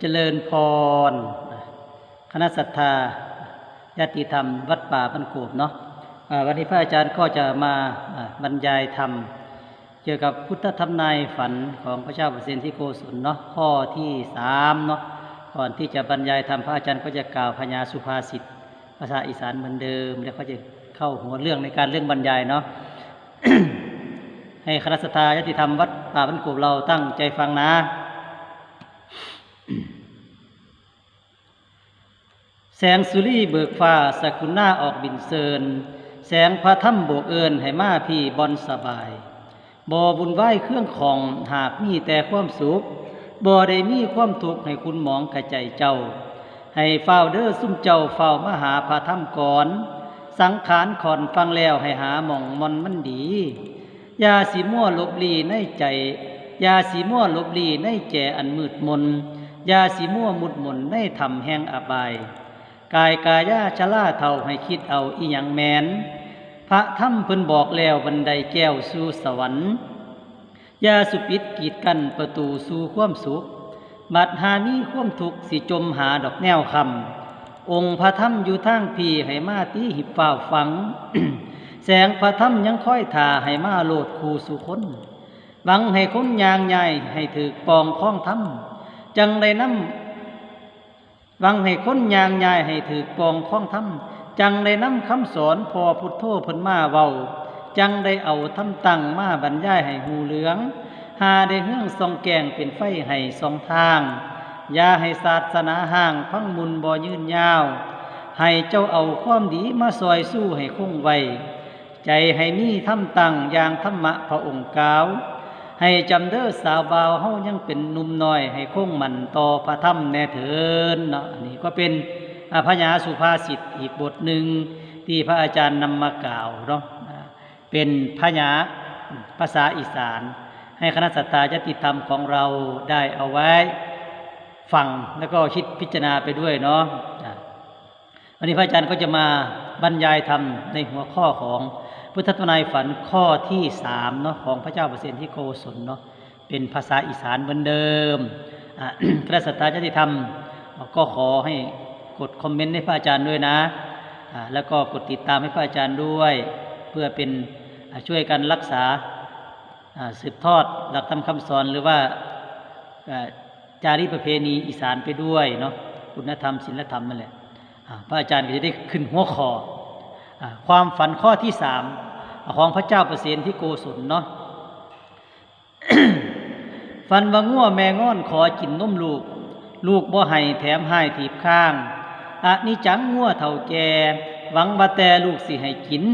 เจริญพร คณะศรัทธาญาติธรรม วัดป่าบันกูบเนาะวันนี้พระอาจารย์ก็จะมาบรรยายธรรม เกี่ยวกับพุทธธรรมนายฝันของพระเจ้าเปรตที่โกศลเนาะข้อที่สามเนาะก่อนที่จะบรรยายธรรมพระอาจารย์ก็จะกล่าวพญาสุภาษิตภาษาอีสานเหมือนเดิม แล้วก็จะเข้าหัวเรื่องในการเรื่องบรรยายเนาะให้คณะสัตยาญาติธรรมวัดป่าบันกูบเราตั้งใจฟังนะ แสงสุรีเบิกฟ้าสกุลหน้าออกบินเซิน แสงพระถ้ำโบกเอินให้มาพี่บอนสบาย บ่บุญไหว้เครื่องของหากมีแต่ความสุข บ่ได้มีความทุกข์ให้คุณหมองกระใจเจ้า ให้เฝ้าเด้อซุ่มเจ้าเฝ้ามหาพระถ้ำก่อน สังขารขอนฟังแล้วให้หาหม่องมอนมันดี ยาสีมั่วลบลีในใจ ยาสีมั่วลบลีในแจอันมืดมน ยาสีมั่วมุดมนในธรรมแห่งอบาย กายกายาชะล่าเท่าให้คิดเอาอีหยังแมนพระธรรมเพิ่นบอกแล้วบันไดแก้วสู่สวรรค์ยาสุปิดกีดกันประตูสู่ความสุข บัดหามีความทุกข์สิจมหาดอกแนวคำองค์พระธรรมอยู่ทางพีให้มาตีหิบฝ้าวฝัง แสงพระธรรมยังค่อยท่าให้มาโลดคูสุคนหวังให้คนยางใหญ่ให้ถือปองคล้องธรรมจังได้นำ วังให้คนยางยายให้ถือปองคล้องทำจังได้นำคำสอนพอพุทโธเพิ่นมาเว้าจังได้เอาทำตังมาบรรยายให้หูเหลือง หาได้เฮื่องส่องแกงเป็นไฟให้สองทาง ยาให้ศาสนาห่างพังมุนบ่ยืนยาว ให้เจ้าเอาความดีมาซอยสู้ให้คงไว้ใจให้มีทำตังอย่างธรรมะพระองค์กาว ให้จำเด้อสาวบาวเฮายังเป็นหนุ่มน้อย ให้คงมันต่อพระธรรมแน่เถินเนาะนนี้ก็เป็นพระยาสุภาษิตอีกบทหนึ่งที่พระอาจารย์นำมากล่าวเนาะเป็นพระยาภาษาอีสาน ให้คณะสัตยาญาติธรรมของเราได้เอาไว้ฟังแล้วก็คิดพิจารณาไปด้วยเนาะวันนี้พระอาจารย์ก็จะมาบรรยายธรรมในหัวข้อของ พุทธทนายฝันข้อที่สามเนาะของพระเจ้าเปรตที่โกศลเนาะเป็นภาษาอีสานเหมือนเดิมอะพระสัตาญาติธรรม ก็ขอให้กดคอมเมนต์ให้พระอาจารย์ด้วยนะ แล้วก็กดติดตามให้พระอาจารย์ด้วย เพื่อเป็นช่วยกันรักษาสืบทอดหลักธรรมคำสอนหรือว่าจารีประเพณีอีสานไปด้วยเนาะคุณธรรมศีลธรรมนั่นแหละพระอาจารย์ก็จะได้ขึ้นหัวคอ ความฝันข้อที่สามของพระเจ้าประเสนที่โกศลเนาะฝันว่างัวแม่ง้อนขอกินนมลูก ลูกบ่ให้แถมให้ถีบข้างอะนี่จังงัวเท่าแก่หวังว่าแต่ลูกสิให้กิน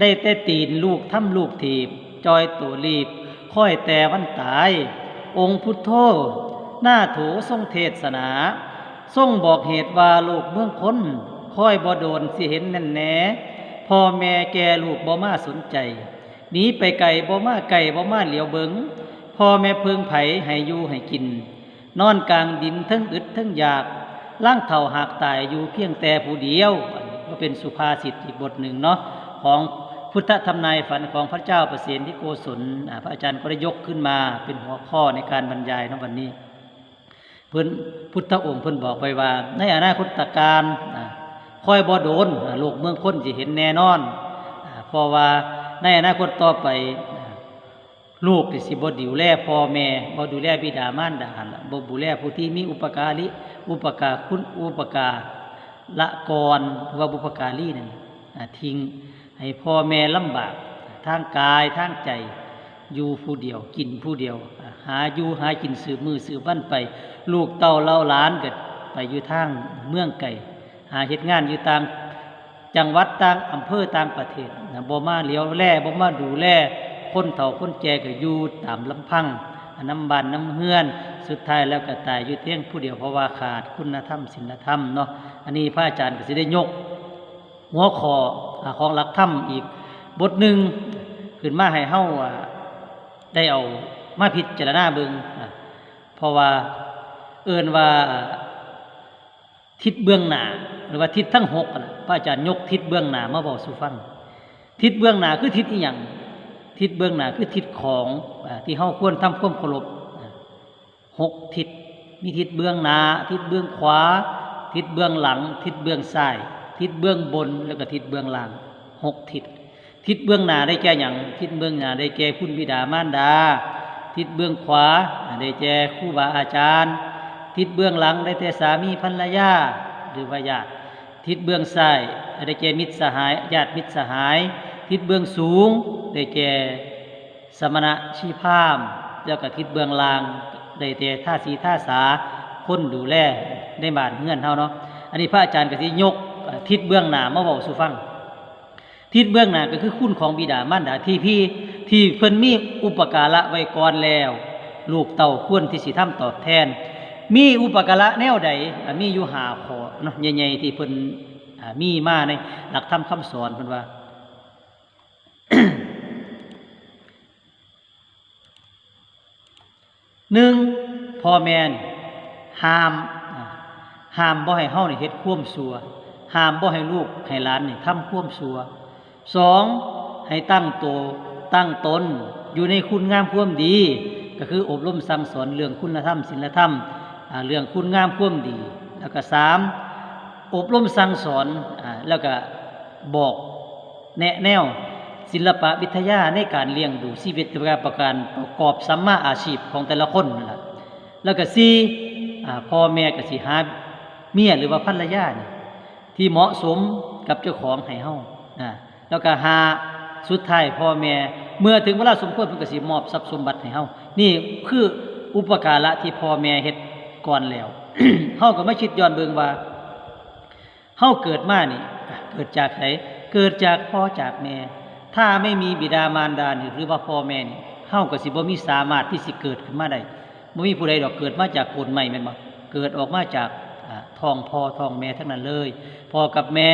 ได้แต่ตีนลูกทำลูกถีบ จอยตัวรีบ ค่อยแต่วันตาย องค์พุทโธหน้าโถทรงเทศนา ทรงบอกเหตุว่าลูกเมืองคนค่อยบ่โดนสิเห็นแน่นแหน่ พ่อแม่แก่ลูกบ่มาสนใจหนีไปไกลบ่มาไกลบ่มาเหลียวเบิงพ่อแม่เพึงไผให้อยู่ให้กิน นอนกลางดินทั้งอึดทั้งอยากล่างเท่าหากตายอยู่เพียงแต่ผู้เดียวก็เป็นสุภาษิตอีกบทหนึ่งเนาะของพุทธธรรมนายฝันของพระเจ้าประเสนที่โกศลพระอาจารย์ก็ได้ยกขึ้นมาเป็นหัวข้อในการบรรยายในวันนี้เพิ่นพุทธองค์เพิ่นบอกไปว่า ในอนาคตการ ค่อยบ่โดนอ่าโลกเมืองคนสิเห็นแน่นอนเพราะว่าในอนาคตต่อไปลูกที่สิบ่ดูแลพ่อแม่บ่ดูแลบิดามารดาล่ะบ่ดูแลผู้ที่มีอุปการิอุปการคุณอุปการละกรหรือว่าบุปการีนั่นอ่าทิ้งให้พ่อแม่ลำบากทางกายทางใจอยู่ผู้เดียวกินผู้เดียว หาอยู่หากินสืบมือสืบวันไป ลูกเต้าเล่าล้านเก็ไปอยู่ทางเมืองไก่ หาเหตุงานอยู่ตามจังหวัดต่างอำเภอต่างประเทศนะบ่มาเลี้ยวแล่บ่มาดูแลคนเฒ่าคนแก่ก็อยู่ตามลำพังน้ำบานน้ำเฮือน สุดท้ายแล้วก็ตายอยู่เที่ยงผู้เดียวเพราะว่าขาดคุณธรรมศีลธรรมเนาะอันนี้พระอาจารย์ก็สิได้ยก หัวคอของหลักธรรมอีก บทหนึ่งขึ้นมาให้เฮาอ่าได้เอามาพิจารณาเบิงเพราะว่าเอินว่าทิศเบื้องหน้า หรือว่าทิศทั้งหกอะนะพระอาจารย์ยกทิศเบื้องหน้ามาบอกสู่ฟังทิศเบื้องหน้าคือทิศอีหยังทิศเบื้องหน้าคือทิศของที่เฮาควรทำความเคารพหกทิศมีทิศเบื้องหน้าทิศเบื้องขวา ทิศเบื้องหลัง ทิศเบื้องซ้าย ทิศเบื้องบนแล้วก็ทิศเบื้องล่างหกทิศทิศเบื้องหน้าได้แก่หยังทิศเบื้องหน้าได้แก่คุณบิดามารดา ทิศเบื้องขวาได้แก่ครูบาอาจารย์ ทิศเบื้องหลังได้แก่สามีภรรยาหรือว่าญาติ ทิศเบื้องซ้ายได้แก่มิตรสหายญาติมิตรสหาย ทิศเบื้องสูงได้แก่สมณะชีพามณ์แล้วก็ทิศเบื้องล่างได้แก่ท่าสีท่าสาคนดูแลในบ้านเฮือนเฮาเนาะอันนี้พระอาจารย์ก็สิยกทิศเบื้องหน้ามาเว้าสู่ฟัง ทิศเบื้องหน้าก็คือคุณของบิดามารดาที่พี่ที่เพิ่นมีอุปการะไว้ก่อนแล้ว ลูกเต่าควรที่สิทำตอบแทน มีอุปการะแนวใดมีอยู่หาขอเนาะใหญ่ๆที่เพิ่นมีมาในหลักธรรมคำสอนเพิ่นว่าหนึ่งพ่อแม่ห้ามห้ามบ่ให้เฮานี่เฮ็ดควมชั่วห้ามบ่ให้ลูกให้หลานนี่ทำควมชั่วสองให้ตั้งโตตั้งตนอยู่ในคุณงามความดี ก็คืออบรมสั่งสอนเรื่องคุณธรรมศีลธรรม เรื่องคุณงามความดี แล้วก็สามอบรมสั่งสอนอแล้วก็บอกแนะแนวศิลปะวิทยาในการเลี้ยงดูชีวิตประการประกอบสัมมาอาชีพของแต่ละคนนั่นแหละแล้วก็สี่พ่อแม่ก็สิหาเมียหรือว่าภรรยานี่ที่เหมาะสมกับเจ้าของให้เฮาอ่าแล้วก็หาสุดท้ายพ่อแม่เมื่อถึงเวลาสมควรเพิ่นก็สิมอบทรัพย์สมบัติให้เฮานี่คืออุปการะที่พ่อแม่เฮ็ด ก่อนแล้วเฮาก็มาคิดย้อนเบิงว่าเฮาเกิดมานี่ เกิดจากไหนเกิดจากพ่อจากแม่ ถ้าไม่มีบิดามารดานี่หรือว่าพ่อแม่นี่เฮาก็สิบ่มีสามารถที่สิเกิดขึ้นมาได้บ่มีผู้ใดดอกเกิดมาจากโคนใหม่แม่นบ่เกิดออกมาจากท้องพ่อท้องแม่ทั้งนั้นเลยพ่อกับแม่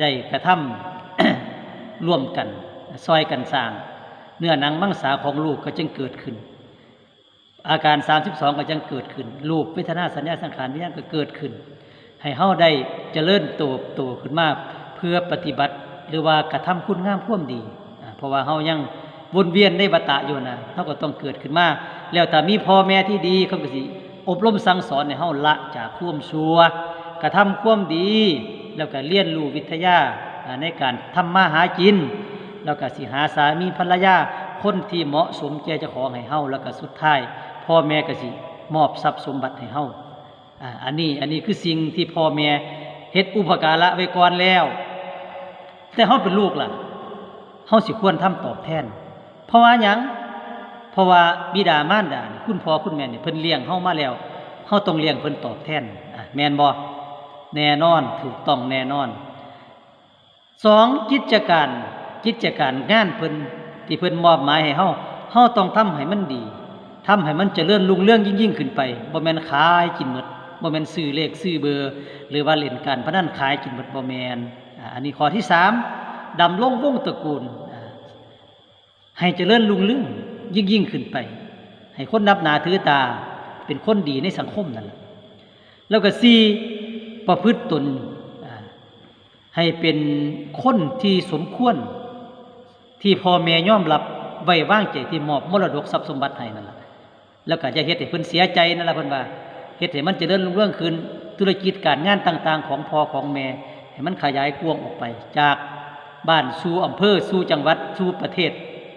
ได้กระทำร่วมกันซอยกันสร้าง เนื้อหนังมังสาของลูกก็จึงเกิดขึ้น อาการ 32 ก็จึงเกิดขึ้น รูปเวทนาสัญญาสังขารวิญญาณก็เกิดขึ้น ให้เฮาได้เจริญโตบโตขึ้นมาเพื่อปฏิบัติหรือว่ากระทำคุณงามควมดี เพราะว่าเฮายังวนเวียนในวัฏฏะอยู่นะเฮาก็ต้องเกิดขึ้นมาแล้วถ้ามีพ่อแม่ที่ดีเขาก็สิอบรมสั่งสอนให้เฮาละจากควมชั่วกระทำควมดี แล้วก็เรียนรู้วิทยาในการทำมาหากิน แล้วก็สิหาสามีภรรยาคนที่เหมาะสมแก่เจ้าของให้เฮาแล้วก็สุดท้าย พ่อแม่ก็สิมอบทรัพย์สมบัติให้เฮาอันนี้อันนี้คือสิ่งที่พ่อแม่เฮ็ดอุปการะไว้ก่อนแล้ว แต่เฮาเป็นลูกล่ะเฮาสิควรทำตอบแทน เพราะว่าหยังเพราะว่าบิดามารดาคุณพ่อคุณแม่นี่เพิ่นเลี้ยงเฮามาแล้วเฮาต้องเลี้ยงเพิ่นตอบแทนแม่นบ่แน่นอนถูกต้องแน่นอนสองกิจการกิจการงานเพิ่นที่เพิ่นมอบหมายให้เฮาเฮาต้องทำให้มันดี ทำให้มันจเจริญรุ่งเรื่องยิ่งยิ่งขึ้นไปบ่แมนขายกินหมดบ่แมนซื้อเลขซื้อเบอร์ หรือว่าเล่นการพนันขายกินหมดบ่แมนอ่าอันนี้ข้อที่สามดำรงวงตระกูล ให้เจริญรุ่งเรื่องยิ่งยิ่งขึ้นไป ให้คนนับหนาถือตาเป็นคนดีในสังคมนั่นแหละแล้วก็สี่ประพฤติตนให้เป็นคนที่สมควร ที่พ่อแม่ยอมรับไว้ว่างใจที่มอบมรดกทรัพย์สมบัติให้นั่นแหละ แล้วก็จะเฮ็ดให้เพิ่นเสียใจนั่นแหละเพิ่นว่าเฮ็ดให้มันเจริญรุ่งเรื่องขึ้นธุรกิจการงานต่าง ๆ ของพ่อของแม่ให้มันขยายกว้างออกไป จากบ้านสู่อำเภอสู่จังหวัดสู่ประเทศ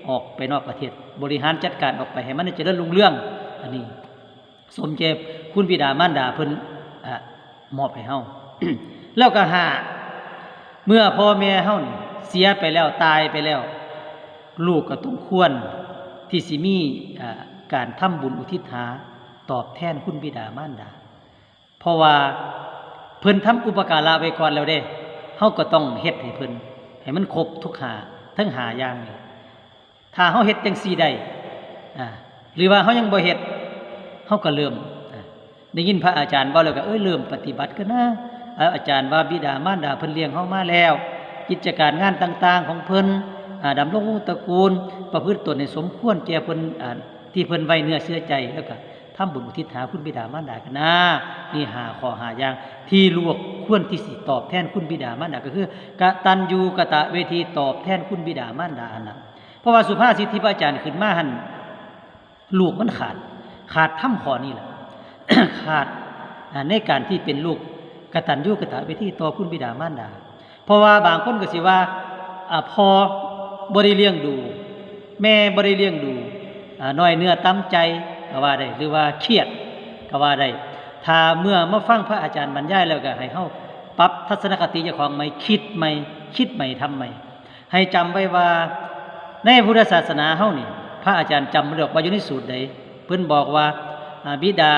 ออกไปนอกประเทศ บริหารจัดการออกไปให้มันได้เจริญรุ่งเรื่อง อันนี้ สมเจบคุณบิดามารดาเพิ่นมอบให้เฮาแล้วก็หาเมื่อพ่อแม่เฮาเสียไปแล้วตายไปแล้ว ลูกก็ต้องควรที่สิมีอ่า การทำบุญอุทิศหาตอบแทนคุณบิดามารดา เพราะว่าเพิ่นทำอุปการะไว้ก่อนแล้วเด้เฮาก็ต้องเฮ็ดให้เพิ่นให้มันครบทุกหาทั้งหาอย่างนี่ถ้าเฮาเฮ็ดจังซี่ได้อ่าหรือว่าเฮายังบ่เฮ็ดเฮาก็เริ่มอ่าได้ยินพระอาจารย์เว้าแล้วก็เอ้ยเริ่มปฏิบัติกันนะอาจารย์ว่าบิดามารดาเพิ่นเลี้ยงเฮามาแล้ว กิจการงานต่าง ๆ ของเพิ่นอ่าดำรงวงตระกูล ประพฤติตนในสมควรแก่เพิ่น ที่เพิ่นไว้เนื้อเชื่อใจแล้วก็ทำบุญอุทิศหาคุณบิดามารดากันนะนี่หาขอหาอย่างที่ลวกควรที่สิตอบแทนคุณบิดามารดาก็คือกตัญญูกะตะเวทีตอบแทนคุณบิดามารดาอันนั้นเพราะว่าสุภาษิตที่พระอาจารย์ขึ้นมาหันลูกมันขาด ขาดถ้ำขอนี้แหละขาดในการที่เป็นลูกกตัญญูกตะเวทีต่อคุณบิดามารดา เพราะว่าบางคนก็สิว่าอ่าพอบ่ได้เลี้ยงดู แม่บ่ได้เลี้ยงดู น้อยเนื้อตำใจก็ว่าได้หรือว่าเครียดก็ว่าได้ถ้าเมื่อมาฟังพระอาจารย์บรรยายแล้วก็ให้เฮาปรับทัศนคติเจ้าของใหม่คิดใหม่คิดใหม่ทำใหม่ให้จำไว้ว่าในพุทธศาสนาเฮานี่ พระอาจารย์จำเรื่องว่าอยู่ในสูตรใดเพิ่นบอกว่าบิดา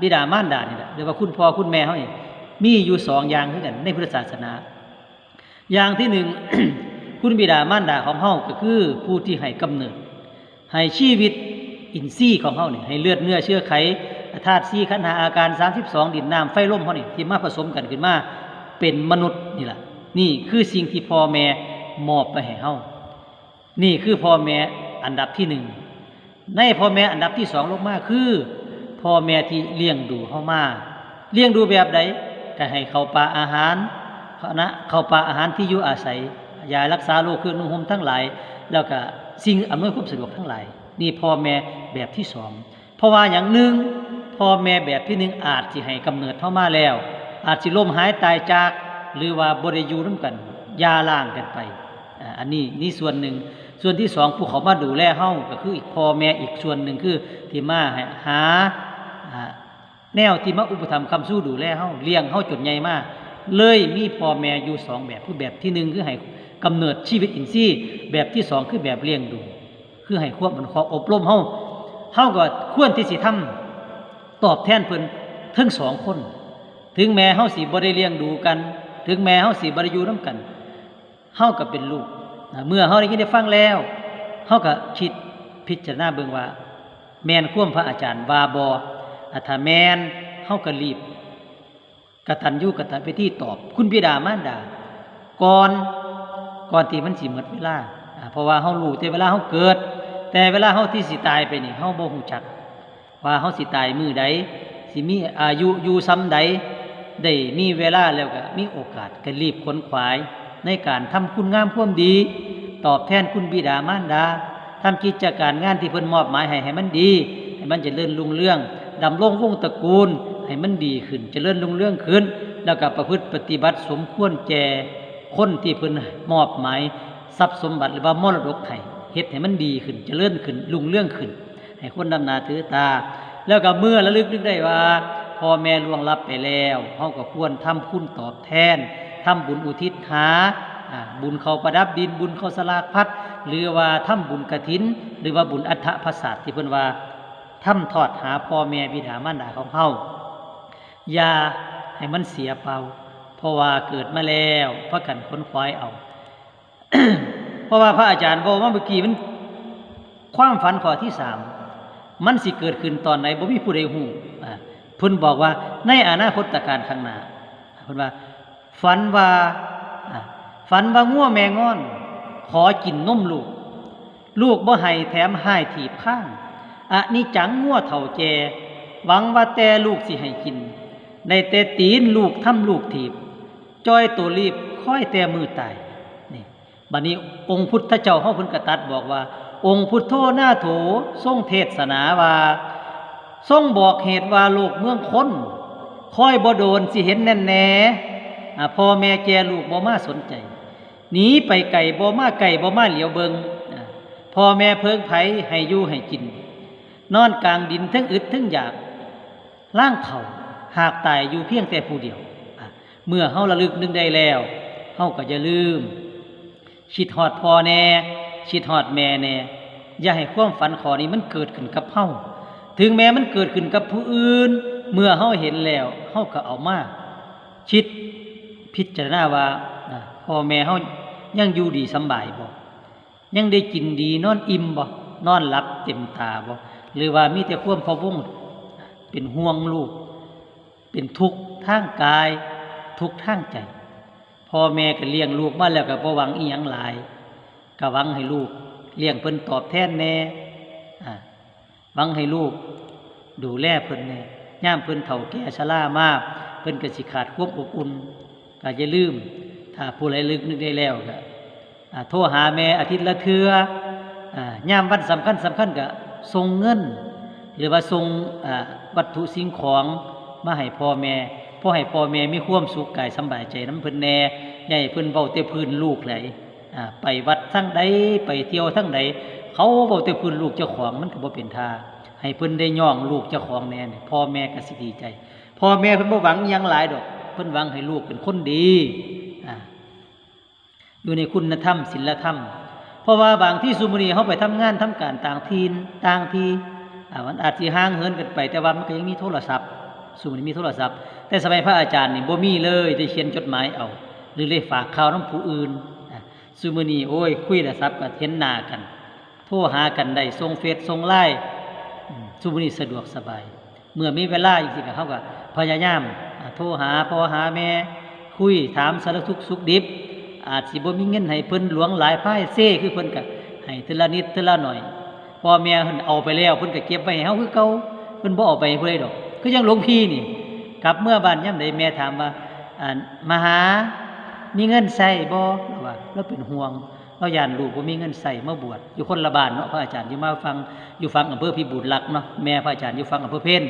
บิดามารดานี่แหละหรือว่าคุณพ่อคุณแม่เฮานี่มีอยู่สองอย่างคือกันในพุทธศาสนา อย่างที่หนึ่งคุณบิดามารดาของเฮาก็คือผู้ที่ให้กำเนิด ให้ชีวิตอินทรีย์ของเฮานี่ให้เลือดเนื้อเชื้อไขธาตุสี่ขันหาอาการ 32 ดินน้ำไฟลมเฮาเนี่ยที่มาผสมกันขึ้นมาเป็นมนุษย์นี่แหละนี่คือสิ่งที่พ่อแม่มอบไปให้เฮานี่คือพ่อแม่อันดับที่หนึ่งในพ่อแม่อันดับที่สองลงมาคือพ่อแม่ที่เลี้ยงดูเฮามาเลี้ยงดูแบบใดก็ให้เขาปลาอาหารคณะเขาปลาอาหารที่อยู่อาศัยยารักษาโรคเครื่องนุ่งห่มทั้งหลาย แล้วก็ สิ่งอำนวยความสะดวกทั้งหลาย นี่พ่อแม่แบบที่สองเพราะว่าอย่างหนึ่งพ่อแม่แบบที่หนึ่งอาจสิให้กำเนิดเข้ามาแล้ว อาจสิล่มหายตายจาก หรือว่าบริยูน้ำกันยาล่างกันไปอันนี้นี่ส่วนหนึ่งส่วนที่สองผู้เขามาดูแลเฮาก็คืออีกพ่อแม่อีกส่วนหนึ่งคือที่มาหาแนวที่มาอุปถัมภ์คำสู้ดูแลเฮาเลี้ยงเฮาจนใหญ่มากเลยมีพ่อแม่อยู่สองแบบคือแบบที่หนึ่งคือให้ กำเนิดชีวิตอินทรีย์แบบที่สองคือแบบเลี้ยงดู คือให้ควบมันขออบรมเฮาเฮาก็ควรที่สิทำตอบแทนเพิ่นทั้งสองคน ถึงแม้เฮาสิบ่ได้เลี้ยงดูกัน ถึงแม้เฮาสิบ่ได้อยู่นํกันเฮาก็เป็นลูก เมื่อเฮาได้ยินได้ฟังแล้วเฮาก็คิดพิจารณาเบิ่งว่า แมนข่วมพระอาจารย์วาบออัถาแมนเฮาก็รีบกตัญญูกตเวทีตอบ คุณบิดามารดาก่อน ก่อนที่มันสิหมดเวลาเพราะว่าเฮารู้แต่เวลาเฮาเกิด แต่เวลาเฮาที่สิตายไปนี่เฮาบ่ฮู้จัก ว่าเฮาสิตายมื้อใดสิมีอายุอยู่ซ้ำใดได้มีเวลาแล้วก็มีโอกาสก็รีบขนขวาย ในการทำคุณงามความดี ตอบแทนคุณบิดามารดาทำกิจการงานที่เพิ่นมอบหมายให้ให้มันดี ให้มันจเจริญรุ่งเรื่องดำรงวงศ์ตระกูล ให้มันดีขึ้นจเจริญรุ่งเรื่องขึ้น แล้วก็ประพฤติปฏิบัติสมควรแก่ คนที่เพิ่นมอบหมายทรัพย์สมบัติหรือว่ามรดกให้เฮ็ดให้มันดีขึ้นเจริญขึ้นรุ่งเรื่องขึ้น ให้คนดำนาถือตา แล้วก็เมื่อระลึกนึกได้ว่าพ่อแม่ล่วงลับไปแล้วเฮาก็ควรทำคุณตอบแทนทำบุญอุทิศหาบุญเขาประดับดินบุญเขาสลากพัดหรือว่าทำบุญกฐิน หรือว่าบุญอัฐพศาสตร์ที่เพิ่นว่าทำทอดหาพ่อแม่บิดามารดาของเฮาอย่าให้มันเสียเปล่า เพราะว่าเกิดมาแล้วพระกันค้นควายเอา เพราะว่าพระอาจารย์บอกว่าเมื่อกี้มันความฝันข้อที่สามมันสิเกิดขึ้นตอนไหนบ่มีผู้ใดฮู้อ่าพิ่นบอกว่าในอนาคตการข้างหน้าพิ่นว่า ฝันว่าฝันว่างัวแมงอน ขอกินนมลูก ลูกบ่ให้แถมให้ถีบข้างอะนี่จังงัวเฒ่าแจ หวังว่าแต่ลูกสิให้กิน ในแต่ตีนลูกทำลูกถีบ จ้อยตัวรีบค่อยแต่มือตายนี่บัดนี้องค์พุทธเจ้าเฮาเพิ่นกระตัดบอกว่า องค์พุทโธหน้าโถทรงเทศนาว่าทรงบอกเหตุว่าโลกเมืองคนค่อยบ่โดนสิเห็นแน่แน่พ่อแม่แกลูกบ่มาสนใจหนีไปไก่บ่มาไก่บ่มาเหลียวเบิงพ่อแม่เพิงไผให้อยู่ให้กิน นอนกลางดินทั้งอึดทั้งอยากล่างเถ่าหากตายอยู่เพียงแต่ผู้เดียว เมื่อเฮาระลึกนึกได้แล้วเฮาก็อย่าลืมคิดฮอดพ่อแน่คิดฮอดแม่แน่อย่าให้ความฝันขอนี้มันเกิดขึ้นกับเฮาถึงแม้มันเกิดขึ้นกับผู้อื่น เมื่อเฮาเห็นแล้วเฮาก็เอามาคิดพิจารณาว่าพ่อแม่เฮายังอยู่ดีสบายบ่ยังได้กินดีนอนอิ่มบ่นอนหลับเต็มตาบ่หรือว่ามีแต่ความพะวงเป็นห่วงลูก เป็นทุกข์ทางกาย ทุกทางใจพ่อแม่ก็เลี้ยงลูกมาแล้วก็บ่หวังอีหยังหลายก็หวังให้ลูกเลี้ยงเพิ่นตอบแทนแน่หวังให้ลูก ดูแลเพิ่นแน่ย่ามเพิ่นเฒ่าแก่ชรามากเพิ่นก็สิขาดความอบอุ่นก็อย่าลืม ถ้าผู้ใดลึกนึกได้แล้วก็โทรหาแม่อาทิตย์ละเทื่อย่ามวันสำคัญสำคัญก็ส่งเงิน หรือว่าส่งวัตถุสิ่งของมาให้พ่อแม่ พ่อให้พ่อแม่มีความสุขกายสบายใจน้ำเพิ่นแน่ให้เพิ่นเว้าแต่พื้นลูกไหลไปวัดทั้งใดไปเที่ยวทั้งใดเขาเว้าแต่พื้นลูกเจ้าของมันก็บ่เป็นท่าให้เพิ่นได้ย่องลูกเจ้าของแน่เนี่ยพ่อแม่ก็สิดีใจพ่อแม่เพิ่นบ่หวังยังหลายดอก เพิ่นหวังให้ลูกเป็นคนดีอยู่ในคุณธรรมศีลธรรม เพราะว่าบางที่สุมนีเขาไปทำงานทำการต่างทีนต่างที่มันอาจจะห่างเหินกันไป แต่ว่ามันก็ยังมีโทรศัพท์สุมนีมีโทรศัพท์ แต่สมัยพระอาจารย์นี่บ่มีเลยได้เขียนจดหมายเอา หรือเลยฝากข่าวน้ำผู้อื่นอะสุมนีโอ้ย คุยโทรศัพท์ก็เห็นหน้ากัน โทรหากันได้ส่งเฟซส่งไลน์อืมสุมนีสะดวกสบาย เมื่อมีเวลาจริงๆก็เขาก็พยายามโทรหาพ่อหาแม่ คุยถามสารทุกสุขดิบ อาจสิบ่มีเงินให้เพิ่นหลวงหลายพ่ายเซ่คือเพิ่นก็ให้ทีละนิดทีละหน่อยพ่อแม่เพิ่นเอาไปแล้วเพิ่นก็เก็บไว้ให้เฮาคือเก่าเพิ่นบ่เอาไปให้ผู้ใดดอก คือยังหลวงพี่นี่ กลับเมื่อบ้านยามใดแม่ถามว่าอ่ามาหา มีเงินใช้บ่เราว่าเราเป็นห่วงเราย่านลูกบ่มีเงินใช้มาบวชอยู่คนละบ้านเนาะพระอาจารย์อยู่มาฟังอยู่ฟังอำเภอพิบูลรักเนาะแม่พระอาจารย์อยู่ฟังอำเภอเพน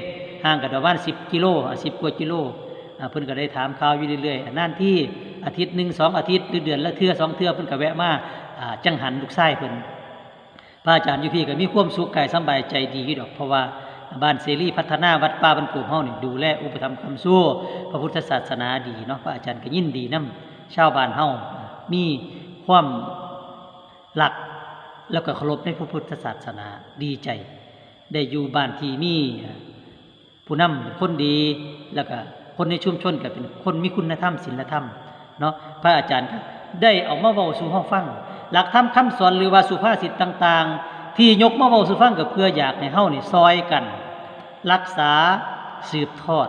ห่างกันประมาณ10กิโลอะ10กว่ากิโลอ่าเพิ่นก็ได้ถามข่าวอยู่เรื่อยๆนั่นที่อาทิตย์หนึ่งสองอาทิตย์หรือเดือนละเทื่อสองเทื่อเพิ่นก็แวะมาจังหันลูกชายเพิ่นพระอาจารย์อยู่พี่ก็มีความสุขกายสบายใจดีอยู่ดอกเพราะว่า บ้านเสรีพัฒนาวัดป่าบรรกุเฮานี่ดูแลอุปถัมภ์คำสู้พระพุทธศาสนาดีเนาะพระอาจารย์ก็ยินดีนํชาวบ้านเฮามีความหลักแล้วก็เคารพในพระพุทธศาสนาดีใจ ได้อยู่บ้านที่มีผู้นำคนดีแล้วก็คนในชุมชนก็เป็นคนมีคุณธรรมศีลธรรมเนาะพระอาจารย์ได้เอามาเว้าสู่ห้องฟัง หลักธรรมคำสอนหรือว่าสุภาษิตต่าง ๆ ที่ยกมาเว้าสู่ฟังก็เพื่ออยากให้เฮานี่ซอยกัน รักษาสืบทอด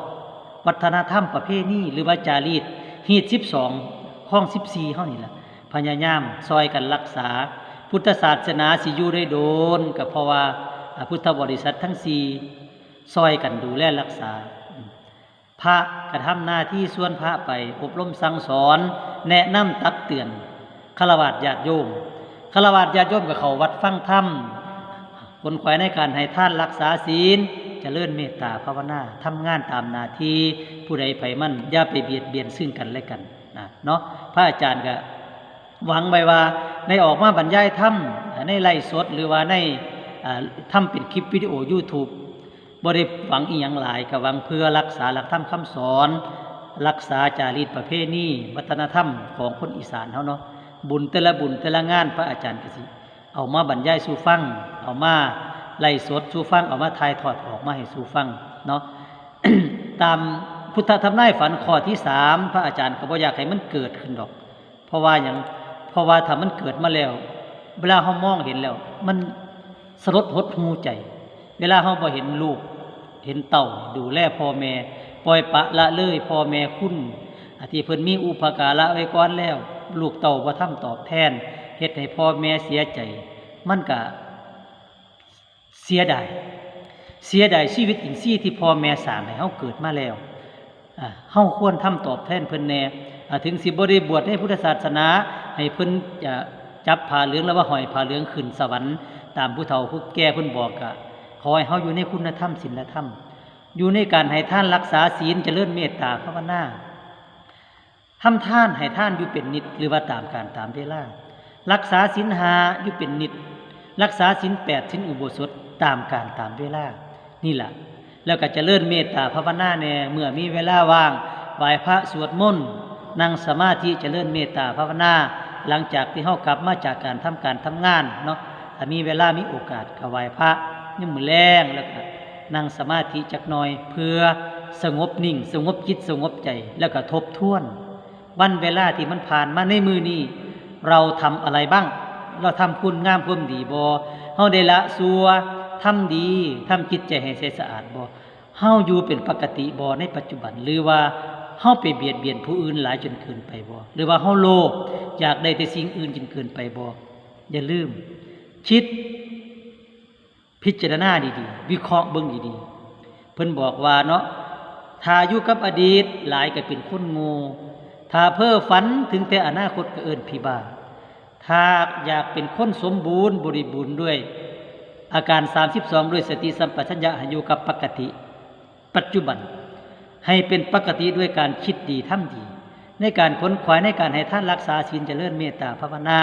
วัฒนธรรมประเพณีหรือว่าจารีตฮีด12ห้อง14เฮานี่แหละพยายามซอยกันรักษา พุทธศาสนาสิยูได้โดนก็เพราะว่าอ่าพุทธบริษัททั้งสี่ซอยกันดูแลรักษา พระกระทำหน้าที่ส่วนพระไปอบรมสั่งสอน แนะนำตักเตือนฆราวาสญาติโยมฆราวาสญาติโยมกับเขาวัดฟังธรรม คนขวายในการให้ท่านรักษาศีลจะเลื่อนเมตตาภาวนาทำงานตามนาทีผู้ใดไผมั่นอย่าไปเบียดเบียนซึ่งกันและกันนะเนาะพระอาจารย์ก็หวังไว้ว่าในออกมาบรรยายธรรมในไลฟ์สดหรือว่าในอ่าทำเป็นคลิปวิดีโอ YouTube บ่ได้หวังอีหยังหลายก็หวังเพื่อรักษาหลักธรรมคำสอน รักษาจารีตประเพณีวัฒนธรรมของคนอีสานเฮาเนาะบุญแต่ละบุญแต่ละงานพระอาจารย์กสิ เอามาบรรยายสู่ฟัง เอามาไล่สดสู่ฟัง เอามาถ่ายทอดออกมาให้สู่ฟังเนาะตามพุทธธรรมนายฝันข้อที่สามพระอาจารย์ก็บ่อยากให้มันเกิดขึ้นดอก เพราะว่าอย่างเพราะว่าถ้ามันเกิดมาแล้ว เวลาเขามองเห็นแล้ว มันสลดหดหูใจ เวลาเขาบ่เห็นลูก เห็นเต่าดูแลพ่อแม่ปล่อยปะละเลยพ่อแม่คุณอาที่เพิ่นมีอุปการะไว้ก่อนแล้ว ลูกเต่าบ่ทำตอบแทน เฮ็ดให้พ่อแม่เสียใจ มันก็เสียดายเสียดายชีวิตอินทรีย์ที่พ่อแม่สร้างให้เฮาเกิดมาแล้วอ่าเฮาควรทำตอบแทนเพิ่นแหน่ถึงสิบ่ได้บวชในพุทธศาสนา ให้เพิ่นจะจับผ้าเหลืองแล้วว่าหอยผ้าเหลืองขึ้นสวรรค์ตามผู้เฒ่าผู้แก่เพิ่นบอกก็ขอให้เฮาอยู่ในคุณธรรมศีลธรรม อยู่ในการให้ท่านรักษาศีลเจริญเมตตาภาวนาทำท่านให้ท่านอยู่เป็นนิดหรือว่าตามการตามเวลา รักษาศีลหาอยู่เป็นนิด รักษาศีลแปดศีลอุโบสถตามการตามเวลา นี่แหละแล้วก็จะเลื่อนเมตตาภาวนาแน่เมื่อมีเวลาว่างไหวพระสวดมนต์นั่งสมาธิจะเลื่อนเมตตาภาวนา หลังจากที่เฮากลับมาจากการทำการทำงานเนาะถ้ามีเวลามีโอกาสก็ไหวพระนี่มือแรงแล้วก็นั่งสมาธิจักหน่อยเพื่อสงบนิ่ง สงบจิตสงบใจแล้วก็ทบทวน วันเวลาที่มันผ่านมาในมือนี้ เราทำอะไรบ้าง เราทำคุณงามความดีบ่เฮาได้ละสัวทำดีทำจิตใจให้ใสสะอาดบ่เฮาอยู่เป็นปกติบ่ในปัจจุบันหรือว่าเฮาไปเบียดเบียนผู้อื่นหลายจนเกินไปบ่หรือว่าเฮาโลภอยากได้แต่สิ่งอื่นจนเกินไปบ่อย่าลืม คิด พิจารณาดีๆ วิเคราะห์เบิ่งดีๆเพิ่นบอกว่าเนาะถ้าอยู่กับอดีตหลายก็เป็นคนโง่ ถ้าเพ้อฝันถึงแต่อนาคตก็เอิ้นพี่บ้าถ้าอยากเป็นคนสมบูรณ์บริบูรณ์ด้วย อาการ 32 ด้วยสติสัมปชัญญะอยู่กับปกติ ปัจจุบัน ให้เป็นปกติด้วยการคิดดีทำดี ในการค้นขวายในการให้ท่านรักษาศีลเจริญเมตตาภาวนา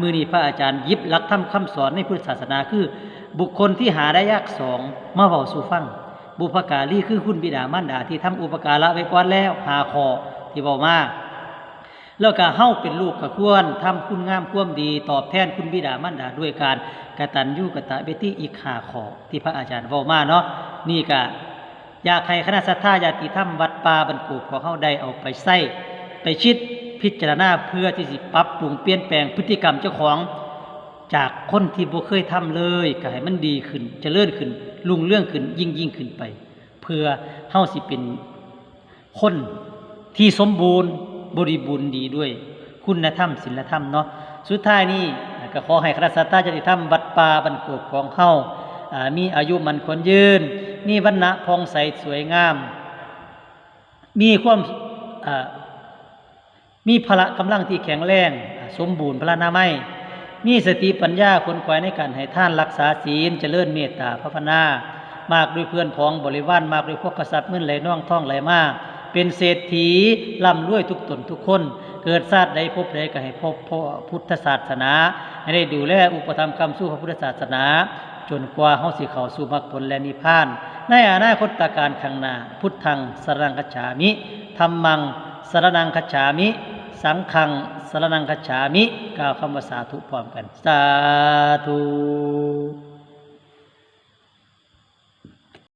มือนี้พระอาจารย์ยิบหลักธรรมคำสอนในพุทธศาสนาคือ บุคคลที่หาได้ยากสองมาเว้าสู่ฟังบุพการีคือคุณบิดามารดาที่ทำอุปการะไว้ก่อนแล้วหาคอที่เว้ามา แล้วก็เฮาเป็นลูกก็ควรทำคุณงามความดี ตอบแทนคุณบิดามารดาด้วยการกตัญญูกตเบติอีกหาขอที่พระอาจารย์เว้ามาเนาะนี่ก็อยากให้คณะสัทธาญาติธรรมวัดป่าบรรกุของเฮาได้เอาไปใส่ไปคิดพิจารณาเพื่อที่สิปรับปรุงเปลี่ยนแปลงพฤติกรรมเจ้าของ จากคนที่บ่เคยทำเลยก็ให้มันดีขึ้นเจริญขึ้นรุ่งเรื่องขึ้นยิ่งยิ่งขึ้นไป เพื่อเฮาสิเป็นคนที่สมบูรณ์ บริบูรณ์ดีด้วย คุณธรรมศีลธรรมเนาะสุดท้ายนี้ก็ขอให้คณะสัตยาจติธรรมวัดป่าบรรกุของเฮาอ่ามีอายุมันควรยืน มีวรรณะพองใสสวยงาม มีความมีพละกำลังที่แข็งแรงสมบูรณ์พละนามัยมีสติปัญญาคนควายในการให้ท่านรักษาศีลเจริญเมตตาภาวนามากด้วยเพื่อนพ้องบริวารมากด้วยพวกกษัตริย์มื่อไหลน่องท่องไหลมาก เป็นเศรษฐีร่ำรวยทุกตนทุกคน เกิดชาติใดพบใดก็ให้พบพ่อพุทธศาสนา ให้ได้ดูแลอุปธรรมคำสู้พระพุทธศาสนา จนกว่าเฮาสิเข้าสู่มรรคผลและนิพพาน ในอนาคตการข้างหน้าพุทธังสรังคัจฉามิธรรมังสรนังคัจฉามิ สังฆังสรนังคัจฉามิ กล่าวคำว่าสาธุพร้อมกัน สาธุ